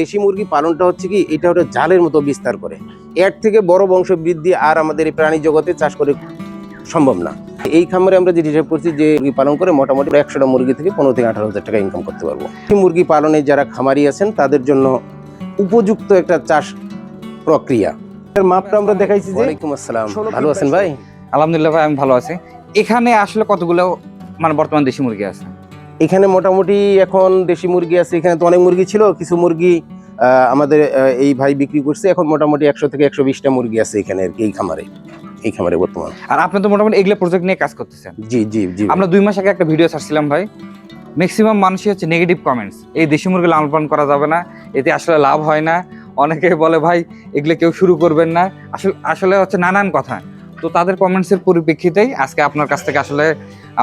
দেশি মুরগি পালনটা হচ্ছে কি এটা ওটা জালের মতো বিস্তার করে। এর থেকে বড় বংশ বৃদ্ধি আর আমাদের এই প্রাণী জগতে চাষ করে সম্ভব না। এই খামারে আমরা যে হিসাব করছি যে মুরগি পালন করে মোটামুটি একশোটা মুরগি থেকে পনেরো থেকে আঠারো হাজার টাকা ইনকাম করতে পারব। এই মুরগি পালনে যারা খামারি আছেন তাদের জন্য উপযুক্ত একটা চাষ প্রক্রিয়া। এর মাপটা আমরা দেখাইছি যে ওয়ালাইকুম আসসালাম। ভালো আছেন ভাই? আলহামদুলিল্লাহ ভাই আমি ভালো আছি। এখানে আসলে কতগুলো মানে বর্তমান দেশি মুরগি আছে? এখানে মোটামুটি এখন দেশি মুরগি আছে এখানে তো অনেক মুরগি ছিল কিছু মুরগি আমাদের এই ভাই বিক্রি করছে এখন মোটামুটি একশো থেকে একশো বিশটা মুরগি আছে এখানে আর কি এই খামারে এই খামারে বর্তমান। আর আপনি তো মোটামুটি এগুলো প্রজেক্ট নিয়ে কাজ করতেছেন। জি জি জি। আমরা দুই মাস আগে একটা ভিডিও ছাড়ছিলাম ভাই। ম্যাক্সিমাম মানুষই হচ্ছে নেগেটিভ কমেন্টস এই দেশি মুরগি লালন পালন করা যাবে না এতে আসলে লাভ হয় না। অনেকে বলে ভাই এগুলো কেউ শুরু করবেন না। আসলে আসলে হচ্ছে নানান কথা। তো তাদের কমেন্টসের পরিপ্রেক্ষিতেই আজকে আপনার কাছ থেকে আসলে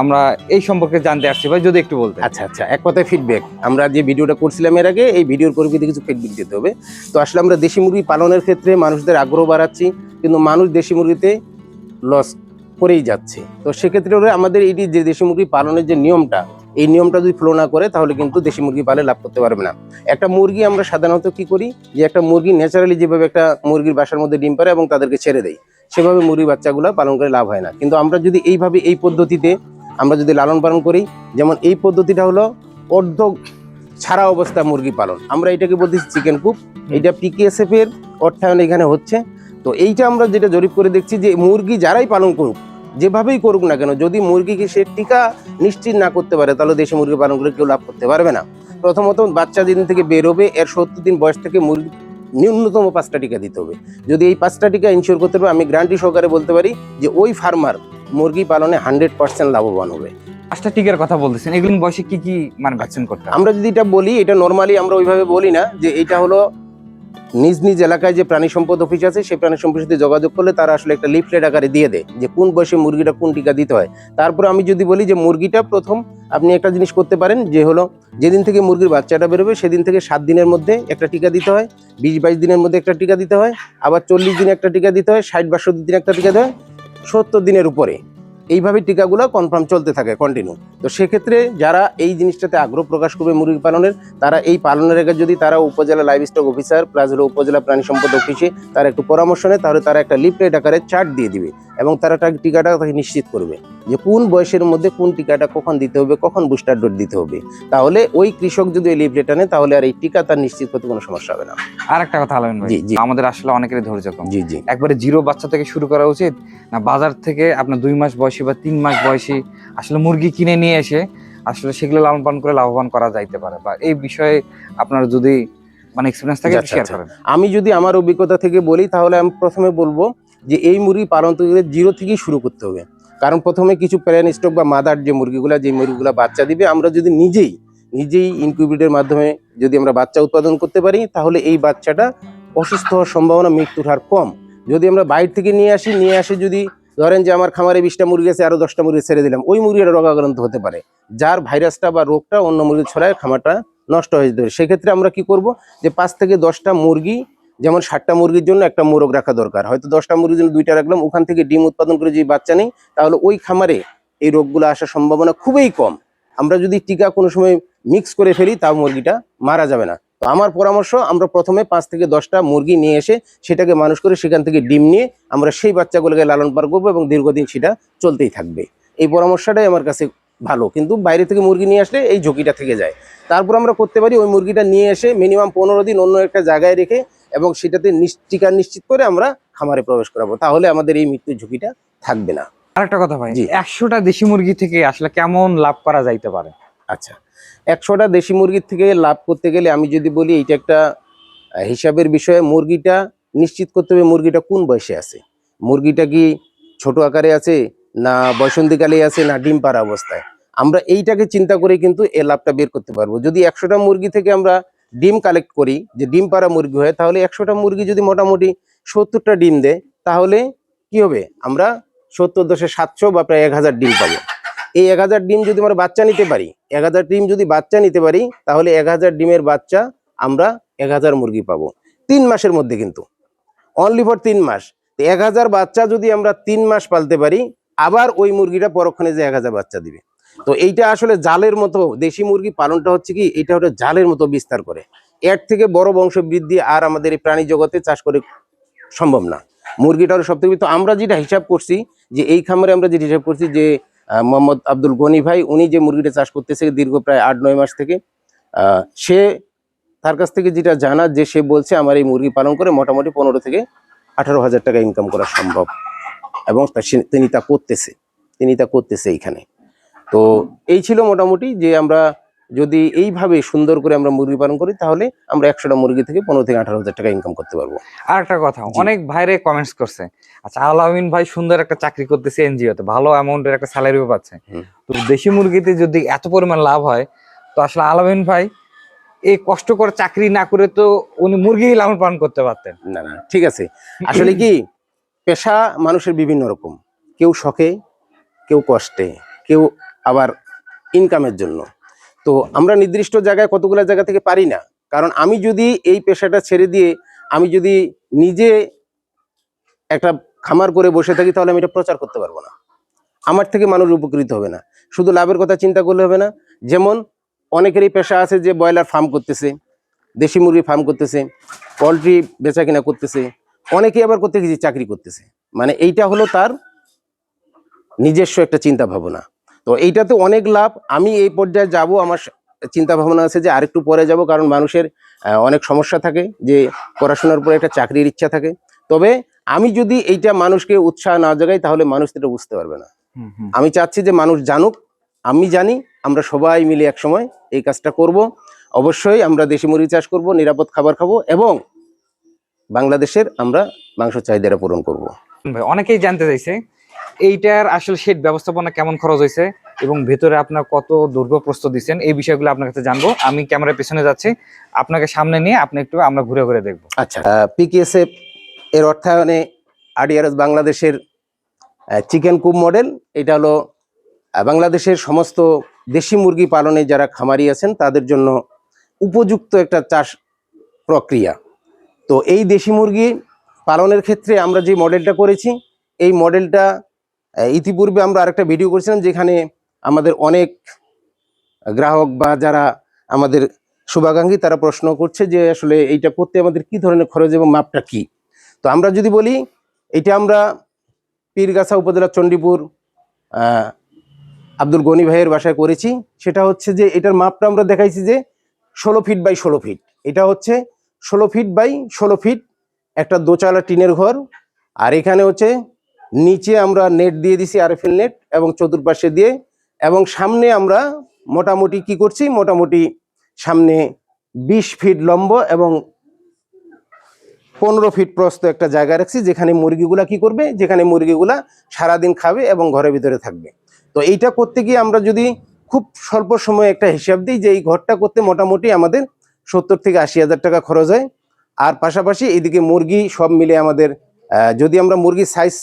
আমরা এই সম্পর্কে জানতে আসছি ভাই, যদি একটু বলতে আচ্ছা আচ্ছা এক কথায় ফিডব্যাক আমরা যে ভিডিওটা করছিলাম এর আগে, এই ভিডিওর পরিপ্রেক্ষিতে কিছু ফিডব্যাক দিতে হবে। তো আসলে আমরা দেশি মুরগি পালনের ক্ষেত্রে মানুষদের আগ্রহ বাড়াচ্ছি, কিন্তু মানুষ দেশি মুরগিতে লস করেই যাচ্ছে। তো সেক্ষেত্রে আমাদের এটি যে দেশি মুরগি পালনের যে নিয়মটা, এই নিয়মটা যদি ফলো না করে, তাহলে কিন্তু দেশি মুরগি পালে লাভ করতে পারবে না। একটা মুরগি আমরা সাধারণত কি করি, যে একটা মুরগি ন্যাচারালি যেভাবে একটা মুরগির বাসার মধ্যে ডিম পারে এবং তাদেরকে ছেড়ে দেয়, সেভাবে মুরগি বাচ্চাগুলো পালন করে লাভ হয় না। কিন্তু আমরা যদি এইভাবে এই পদ্ধতিতে আমরা যদি লালন পালন করি যেমন এই পদ্ধতিটা হলো অর্ধ ছাড়া অবস্থা মুরগি পালন। আমরা এটাকে বলতেছি চিকেন কুপ এইটা পিকেএসএফ এর অর্থায়ন এখানে হচ্ছে। তো এইটা আমরা যেটা জরিপ করে দেখছি যে মুরগি যারাই পালন করুক যেভাবেই করুক না কেন যদি মুরগিকে সে টিকা নিশ্চিত না করতে পারে তাহলে দেশে মুরগি পালন করে কেউ লাভ করতে পারবে না। প্রথমত বাচ্চা যেদিন থেকে বেরোবে এর সত্তর দিন বয়স থেকে মুরগি ন্যূনতম পাঁচটা টিকা দিতে হবে। যদি এই পাঁচটা টিকা ইনশিওর করতে পারবে আমি গ্যারান্টি সহকারে বলতে পারি যে ওই ফার্মার মুরগি পালনে হান্ড্রেড পার্সেন্ট লাভবান হবে। পাঁচটা টিকার কথা বলতেছেন এগুলো বয়সে কি কি মানে ভ্যাকসিন করতে? আমরা যদি এটা বলি এটা নর্মালি আমরা ওইভাবে বলি না যে এটা হলো নিজ নিজ এলাকায় যে প্রাণী সম্পদ অফিস আছে সেই প্রাণী সম্পদের সাথে যোগাযোগ করলে তারা আসলে একটা লিফলেট আকারে দিয়ে দেয় যে কোন বয়সে মুরগিটা কোন টিকা দিতে হয়। তারপরে আমি যদি বলি যে মুরগিটা প্রথম আপনি একটা জিনিস করতে পারেন যে হলো যেদিন থেকে মুরগির বাচ্চাটা বেরোবে সেদিন থেকে সাত দিনের মধ্যে একটা টিকা দিতে হয় বিশ বাইশ দিনের মধ্যে একটা টিকা দিতে হয় আবার চল্লিশ দিনে একটা টিকা দিতে হয় ষাট বা সত্তর দিনে একটা টিকা দিতে হয় সত্তর দিনের উপরে। এইভাবে টিকাগুলো কনফার্ম চলতে থাকে কন্টিনিউ তো সেক্ষেত্রে যারা এই জিনিসটাতে আগ্রহ প্রকাশ করবে মুরগি পালনের, তারা এই পালনের আগে যদি তারা উপজেলা লাইভ স্টক অফিসার প্লাস হলো উপজেলা প্রাণী সম্পদ অফিসে তারা একটু পরামর্শ নেয়, তাহলে তারা একটা লিফলেট আকারে চার্ট দিয়ে দিবে এবং তারা টিকাটা তাকে নিশ্চিত করবে। যে কোন বয়সের মধ্যে কোন টিকাটা কখন দিতে হবে কখন বুস্টার ডোজ দিতে হবে। তাহলে ওই কৃষক যদি এই লিফলেট আনে তাহলে আর এই টিকা তার নিশ্চিত করতে কোনো সমস্যা হবে না। আর একটা কথা আলামিন ভাই জি, জি। আমাদের আসলে অনেকের ধৈর্য কম। জি জি। একবারে জিরো বাচ্চা থেকে শুরু করা উচিত না বাজার থেকে আপনার দুই মাস বয়সী বা তিন মাস বয়সী আসলে মুরগি কিনে নিয়ে এসে আসলে সেগুলো লালন পালন করে লাভবান করা যাইতে পারে বা এই বিষয়ে আপনার যদি মানে এক্সপিরিয়েন্স থাকে আচ্ছা, শেয়ার আচ্ছা। করেন। আমি যদি আমার অভিজ্ঞতা থেকে বলি তাহলে আমি প্রথমে বলব যে এই মুরগি পালন জিরো থেকেই শুরু করতে হবে। কারণ প্রথমে কিছু প্যারেন স্টক বা মাদার যে মুরগিগুলা যে মুরগিগুলা বাচ্চা দিবে, আমরা যদি নিজেই নিজেই ইনকিউবেটের মাধ্যমে যদি আমরা বাচ্চা উৎপাদন করতে পারি, তাহলে এই বাচ্চাটা অসুস্থ হওয়ার সম্ভাবনা মৃত্যুর হার কম। যদি আমরা বাইরে থেকে নিয়ে আসি, নিয়ে আসে যদি ধরেন যে আমার খামারে বিশটা মুরগি আছে আরও দশটা মুরগি ছেড়ে দিলাম, ওই মুরগিটা রোগাক্রান্ত হতে পারে। যার ভাইরাসটা বা রোগটা অন্য মুরগি ছড়ায়, খামারটা নষ্ট হয়ে যেতে পারে। সেক্ষেত্রে আমরা কি করব যে পাঁচ থেকে দশটা মুরগি যেমন ষাটটা মুরগির জন্য একটা মোরগ রাখা দরকার। হয়তো দশটা মুরগির জন্য দুইটা রাখলাম, ওখান থেকে ডিম উৎপাদন করে যদি বাচ্চা নেই, তাহলে ওই খামারে এই রোগগুলো আসার সম্ভাবনা খুবই কম। আমরা যদি টিকা কোনো সময় মিক্স করে ফেলি, তাও মুরগিটা মারা যাবে না। তো আমার পরামর্শ, আমরা প্রথমে পাঁচ থেকে দশটা মুরগি নিয়ে এসে সেটাকে মানুষ করে সেখান থেকে ডিম নিয়ে আমরা সেই বাচ্চাগুলোকে লালন পালন করব এবং দীর্ঘদিন সেটা চলতেই থাকবে। এই পরামর্শটাই আমার কাছে ভালো। কিন্তু বাইরে থেকে মুরগি নিয়ে আসলে এই ঝুঁকিটা থেকে যায়। তারপর আমরা করতে পারি, ওই মুরগিটা নিয়ে এসে মিনিমাম পনেরো দিন অন্য একটা জায়গায় রেখে এবং সেটাতে টিকা নিশ্চিত করে আমরা খামারে প্রবেশ করাবো। তাহলে আমাদের এই মৃত্যুর ঝুঁকিটা থাকবে না। আরেকটা কথা ভাই। একশোটা দেশি মুরগি থেকে আসলে কেমন লাভ করা যাইতে পারে? আচ্ছা একশোটা দেশি মুরগির থেকে লাভ করতে গেলে আমি যদি বলি এইটা একটা হিসাবের বিষয়ে মুরগিটা নিশ্চিত করতে হবে মুরগিটা কোন বয়সে আছে। মুরগিটা কি ছোট আকারে আছে না বসন্তকালে আছে না ডিম পাড়া অবস্থায়? আমরা এইটাকে চিন্তা করে কিন্তু এ লাভটা বের করতে পারব। যদি একশোটা মুরগি থেকে আমরা ডিম কালেক্ট করি, যে ডিম পাড়া মুরগি হয়, তাহলে একশোটা মুরগি যদি মোটামুটি সত্তরটা ডিম দেয়, তাহলে কি হবে? আমরা সত্তর দশে সাতশো বা প্রায় এক হাজার ডিম পাবো। এই এক হাজার ডিম যদি আমরা বাচ্চা নিতে পারি এক হাজার ডিম যদি বাচ্চা নিতে পারি, তাহলে এক হাজার ডিমের বাচ্চা আমরা এক হাজার মুরগি পাবো। তিন মাসের মধ্যে কিন্তু। অনলি ফর তিন মাস। এক হাজার বাচ্চা যদি আমরা তিন মাস পালতে পারি, আবার ওই মুরগিটা পরক্ষণে যে এক হাজার বাচ্চা দিবে। তো এইটা আসলে জালের মতো দেশি মুরগি পালনটা হচ্ছে কি, এটা ওটা জালের মতো বিস্তার করে। এর থেকে বড় বংশ বৃদ্ধি আর আমাদের এই প্রাণী জগতে চাষ করে সম্ভব না। মুরগিটার সব থেকে তো আমরা যেটা হিসাব করছি যে এই খামারে আমরা যেটা হিসাব করছি যে মোহাম্মদ আব্দুল গনি ভাই, উনি যে মুরগিটা চাষ করতেছে দীর্ঘ প্রায় আট, নয় মাস থেকে সে তার কাছ থেকে যেটা জানা যে সে বলছে আমার এই মুরগি পালন করে মোটামুটি পনেরো থেকে আঠারো হাজার টাকা ইনকাম করা সম্ভব। এবং তিনি তা করতেছে। তিনি তা করতেছে এইখানে। তো এই ছিল মোটামুটি যে আমরা যদি এইভাবে সুন্দর করে আমরা মুরগি পালন করি তাহলে আমরা একশোটা মুরগি থেকে পনেরো থেকে আঠারো হাজার টাকা ইনকাম করতে পারব। আর একটা কথা অনেক ভাইরে কমেন্টস করছে আচ্ছা আলামিন ভাই সুন্দর একটা চাকরি করতেছে এনজিওতে ভালো অ্যামাউন্টের একটা স্যালারিও পাচ্ছে। তো দেশি মুরগিতে যদি এত পরিমাণ লাভ হয় তো আসলে আলামিন ভাই এই কষ্ট করে চাকরি না করে তো উনি মুরগি লালন পালন করতে পারতেন। না না ঠিক আছে। আসলে কি পেশা মানুষের বিভিন্ন রকম। কেউ শখে কেউ কষ্টে কেউ আবার ইনকামের জন্য। তো আমরা নির্দিষ্ট জায়গায় কতগুলো জায়গা থেকে পারি না। কারণ আমি যদি এই পেশাটা ছেড়ে দিয়ে আমি যদি নিজে একটা খামার করে বসে থাকি, তাহলে আমি এটা প্রচার করতে পারব না। আমার থেকে মানুষ উপকৃত হবে না। শুধু লাভের কথা চিন্তা করলে হবে না। যেমন অনেকেরই পেশা আছে যে ব্রয়লার ফার্ম করতেছে, দেশি মুরগি ফার্ম করতেছে, পোলট্রি বেচা কিনা করতেছে, অনেকেই আবার করতে গেছি চাকরি করতেছে। মানে এইটা হলো তার নিজস্ব একটা চিন্তা ভাবনা। তো এইটাতে অনেক লাভ। আমি এই পর্যায়ে যাব আমার চিন্তা ভাবনা আছে যে আরেকটু পরে যাব কারণ মানুষের অনেক সমস্যা থাকে যে পড়াশোনার পরে একটা চাকরির ইচ্ছা থাকে। তবে আমি যদি এইটা মানুষকে উৎসাহ না জাগাই তাহলে মানুষ এটা বুঝতে পারবে না। আমি চাচ্ছি যে মানুষ জানুক আমি জানি আমরা সবাই মিলে একসময় এই কাজটা করব। অবশ্যই আমরা দেশি মুরগি চাষ করব নিরাপদ খাবার খাব এবং বাংলাদেশের আমরা মাংস চাহিদাটা পূরণ করব। ভাই অনেকেই জানতে চাইছে এইটার আসলে শেড ব্যবস্থাপনা কেমন খরচ হয়েছে এবং ভেতরে আপনার কত দুর্গ প্রস্তুত দিচ্ছেন, এই বিষয়গুলো আপনার কাছে জানব। আমি ক্যামেরার পেছনে যাচ্ছি। আপনাকে সামনে নিয়ে আপনি একটু আমরা ঘুরে ঘুরে দেখব। আচ্ছা পিকেএসএফ এর অর্থায়নে আডিআরএস বাংলাদেশের চিকেন কুপ মডেল এটা হলো বাংলাদেশের সমস্ত দেশি মুরগি পালনে যারা খামারি আছেন, তাদের জন্য উপযুক্ত একটা চাষ প্রক্রিয়া। তো এই দেশি মুরগি পালনের ক্ষেত্রে আমরা যে মডেলটা করেছি, এই মডেলটা ইতিপূর্বে আমরা আরেকটা ভিডিও করেছিলাম যেখানে আমাদের অনেক গ্রাহক বা যারা আমাদের শুভাকাঙ্ক্ষী তারা প্রশ্ন করছে যে আসলে এইটা করতে আমাদের কি ধরনের খরচ এবং মাপটা কি? তো আমরা যদি বলি, এটা আমরা পীরগাছা উপজেলা চণ্ডীপুর আব্দুল গনি ভাইয়ের বাসায় করেছি। সেটা হচ্ছে যে এটার মাপটা আমরা দেখাইছি যে ষোলো ফিট বাই ষোলো ফিট। এটা হচ্ছে ষোলো ফিট বাই ষোলো ফিট একটা দোচালা টিনের ঘর। আর এখানে হচ্ছে নিচে আমরা নেট দিয়ে দিছি আরএফএল নেট এবং চতুর্পাশে দিয়ে এবং সামনে আমরা মোটামুটি কি করছি? মোটামুটি সামনে বিশ ফিট লম্ব এবং পনেরো ফিট প্রস্ত একটা জায়গা রাখছি, যেখানে মুরগিগুলা কি করবে? যেখানে মুরগিগুলা সারাদিন খাবে এবং ঘরের ভিতরে থাকবে। তো এইটা করতে গিয়ে আমরা যদি খুব স্বল্প সময়ে একটা হিসাব দিই যে এই ঘরটা করতে মোটামুটি আমাদের সত্তর থেকে আশি হাজার টাকা খরচ হয়। আর পাশাপাশি এদিকে মুরগি সব মিলে আমাদের যদি আমরা মুরগির সাইজ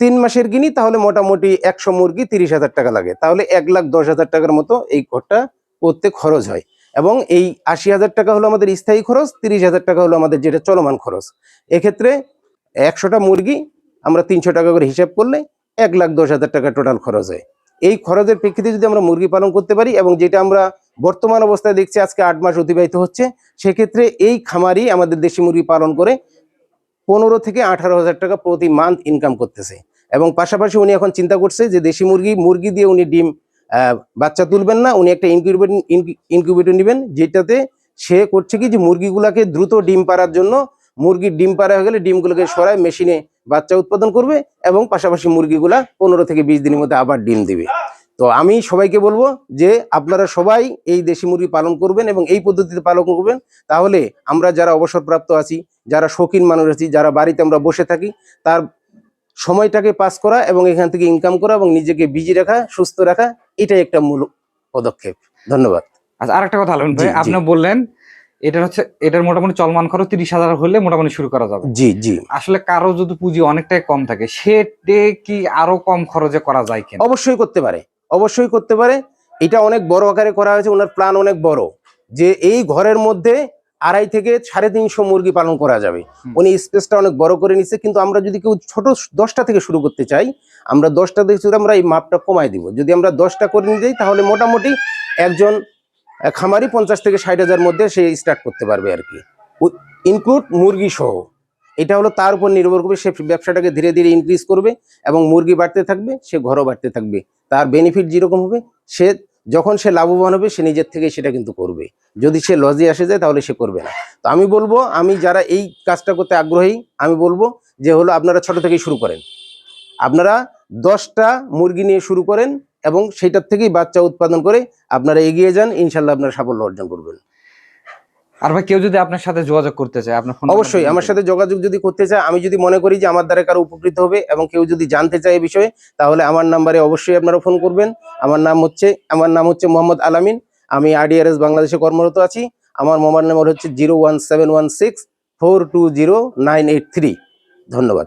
তিন মাসের কিনি তাহলে মোটামুটি একশো মুরগি তিরিশ হাজার টাকা লাগে। তাহলে এক লাখ দশ হাজার টাকার মতো এই ঘরটা করতে খরচ হয়। এবং এই আশি হাজার টাকা হলো আমাদের স্থায়ী খরচ, তিরিশ হাজার টাকা হলো আমাদের যেটা চলমান খরচ। এক্ষেত্রে একশোটা মুরগি আমরা তিনশো টাকা করে হিসাব করলে এক লাখ দশ হাজার টাকা টোটাল খরচ হয়। এই খরচের প্রেক্ষিতে যদি আমরা মুরগি পালন করতে পারি এবং যেটা আমরা বর্তমান অবস্থায় দেখছি আজকে আট মাস অতিবাহিত হচ্ছে, সেক্ষেত্রে এই খামারই আমাদের দেশি মুরগি পালন করে পনেরো থেকে আঠারো হাজার টাকা প্রতি মান্থ ইনকাম করতেছে। এবং পাশাপাশি উনি এখন চিন্তা করছে যে দেশি মুরগি মুরগি দিয়ে উনি ডিম বাচ্চা তুলবেন না, উনি একটা ইনকিউবেটর ইনকিউবেটর নেবেন, যেটাতে সে করছে কি যে মুরগিগুলাকে দ্রুত ডিম পাড়ার জন্য মুরগির ডিম পাড়া হয়ে গেলে ডিমগুলোকে সরায় মেশিনে বাচ্চা উৎপাদন করবে এবং পাশাপাশি মুরগিগুলা পনেরো থেকে বিশ দিনের মধ্যে আবার ডিম দিবে। তো আমি সবাইকে বলব যে আপনারা সবাই এই দেশি মুরগি পালন করবেন এবং এই পদ্ধতিতে পালন করবেন তাহলে আমরা যারা অবসরপ্রাপ্ত আছি যারা শৌখিন মানুষ আছি যারা বাড়িতে আমরা বসে থাকি তার সময়টাকে পাস করা এবং এখান থেকে ইনকাম করা এবং নিজেকে বিজি রাখা সুস্থ রাখা এটাই একটা মূল পদক্ষেপ। ধন্যবাদ। আচ্ছা আরেকটা কথা আলামিন ভাই। আপনি বললেন এটার হচ্ছে এটার মোটামুটি চলমান খরচ তিরিশ হাজার হলে মোটামুটি শুরু করা যাবে। জি জি। আসলে কারও যদি পুঁজি অনেকটাই কম থাকে সেটে কি আরও কম খরচে করা যায় কিনা? অবশ্যই করতে পারে। অবশ্যই করতে পারে। এটা অনেক বড় আকারে করা হয়েছে ওনার প্ল্যান অনেক বড়। যে এই ঘরের মধ্যে আড়াই থেকে সাড়ে তিনশো মুরগি পালন করা যাবে। উনি স্পেসটা অনেক বড় করে নিচ্ছে কিন্তু আমরা যদি কেউ ছোট দশটা থেকে শুরু করতে চাই আমরা দশটা থেকে শুধু আমরা এই মাপটা কমাই দিব। যদি আমরা দশটা করে নিয়ে যাই তাহলে মোটামুটি একজন খামারি পঞ্চাশ থেকে ষাট হাজার মধ্যে সে স্টার্ট করতে পারবে আর কি। ইনক্লুড মুরগি সহ এটা হলো তার উপর নির্ভর করবে, সে ব্যবসাটাকে ধীরে ধীরে ইনক্রিজ করবে এবং মুরগি বাড়তে থাকবে, সে ঘরও বাড়তে থাকবে। তার বেনিফিট যেরকম হবে, সে যখন সে লাভবান হবে, সে নিজের থেকে সেটা কিন্তু করবে। যদি সে লজে আসে যায়, তাহলে সে করবে না। তো আমি বলব, আমি যারা এই কাজটা করতে আগ্রহী, আমি বলব যে হলো আপনারা ছোট থেকেই শুরু করেন। আপনারা দশটা মুরগি নিয়ে শুরু করেন এবং সেটার থেকেই বাচ্চা উৎপাদন করে আপনারা এগিয়ে যান, ইনশাল্লাহ আপনারা সাফল্য অর্জন করবেন। আর ভাই কেউ যদি আপনার সাথে যোগাযোগ করতে চায় আপনার ফোন অবশ্যই আমার সাথে যোগাযোগ যদি করতে চায় আমি যদি মনে করি যে আমার দ্বারা কারও উপকৃত হবে এবং কেউ যদি জানতে চায় এই বিষয়ে তাহলে আমার নাম্বারে অবশ্যই আপনারা ফোন করবেন। আমার নাম হচ্ছে আমার নাম হচ্ছে মোহাম্মদ আলামিন। আমি আরডিআরএস বাংলাদেশে কর্মরত আছি। আমার মোবাইল নম্বর হচ্ছে zero one seven one six four two zero nine eight three. ধন্যবাদ।